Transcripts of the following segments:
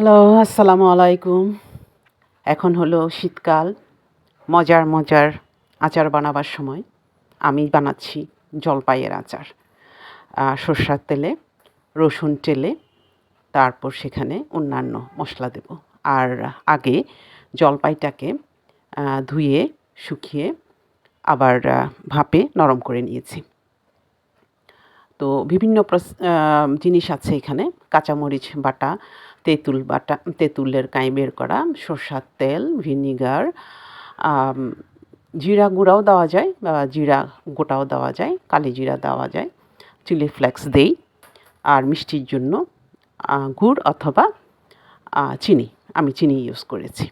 Hello, আসসালামু আলাইকুম। এখন হলো শীতকাল, মজার মজার আচার বানাবার সময়। আমি বানাচ্ছি জলপাইয়ের আচার সর্ষার তেলে, রসুন তেলে, তারপর সেখানে অন্যান্য মশলা দেব। আর আগে জলপাইটাকে ধুয়ে, শুকিয়ে আবার ভাপে নরম করে নিয়েছি। তো বিভিন্ন জিনিস আছে এখানে। কাঁচামরিচ, বাটা তেঁতুল বাটা, তেঁতুলের কাঁই বের করা, সর্ষার তেল, ভিনিগার জিরা গুঁড়াও দেওয়া যায়, বা জিরা গোটাও দেওয়া যায়, কালি জিরা দেওয়া যায়, চিলি ফ্লেক্স দেই, আর মিষ্টির জন্য গুড় অথবা চিনি, আমি চিনি ইউজ করেছি।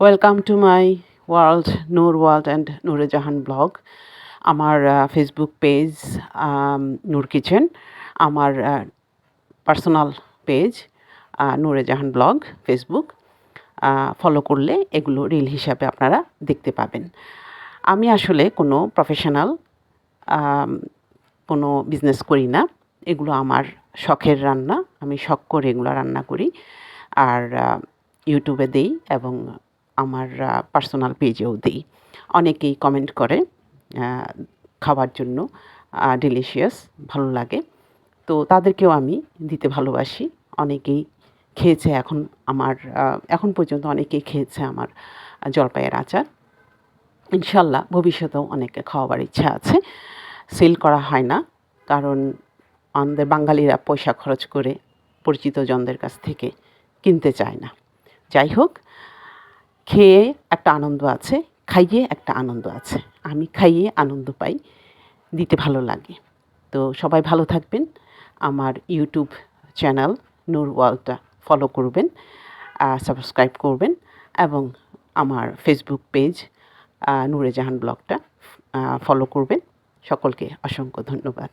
Welcome to my world Noor world and Noore Jahan blog আমার ফেসবুক পেজ নূর কিচেন আমার personal page Noore Jahan blog Facebook follow করলে এগুলো রিল হিসাবে আপনারা দেখতে পাবেন। আমি আসলে কোনো প্রফেশনাল কোনো বিজনেস করি না। এগুলো আমার শখের রান্না। আমি শখ করে এগুলো রান্না করি। আর ইউটিউবে দেই এবং আমার পার্সোনাল পেজেও দিই। অনেকেই কমেন্ট করে খাওয়ার জন্য ডিলিশিয়াস ভালো লাগে। তো তাদেরকেও আমি দিতে ভালোবাসি। অনেকেই খেয়েছে, এখন আমার এখন পর্যন্ত অনেকেই খেয়েছে আমার জলপাইয়ের আচার। ইনশাল্লাহ ভবিষ্যতেও অনেকে খাওয়াবার ইচ্ছা আছে। সেল করা হয় না, কারণ আমাদের বাঙালিরা পয়সা খরচ করে পরিচিত জনদের কাছ থেকে কিনতে চায় না। যাই হোক, খেয়ে একটা আনন্দ আছে, খাইয়ে একটা আনন্দ আছে। আমি খাইয়ে আনন্দ পাই, দিতে ভালো লাগে। তো সবাই ভালো থাকবেন। আমার ইউটিউব চ্যানেল নূর ওয়ার্ল্ডটা ফলো করবেন সাবস্ক্রাইব করবেন এবং আমার ফেসবুক পেজ নূরে জাহান ব্লগটা ফলো করবেন। সকলকে অসংখ্য ধন্যবাদ।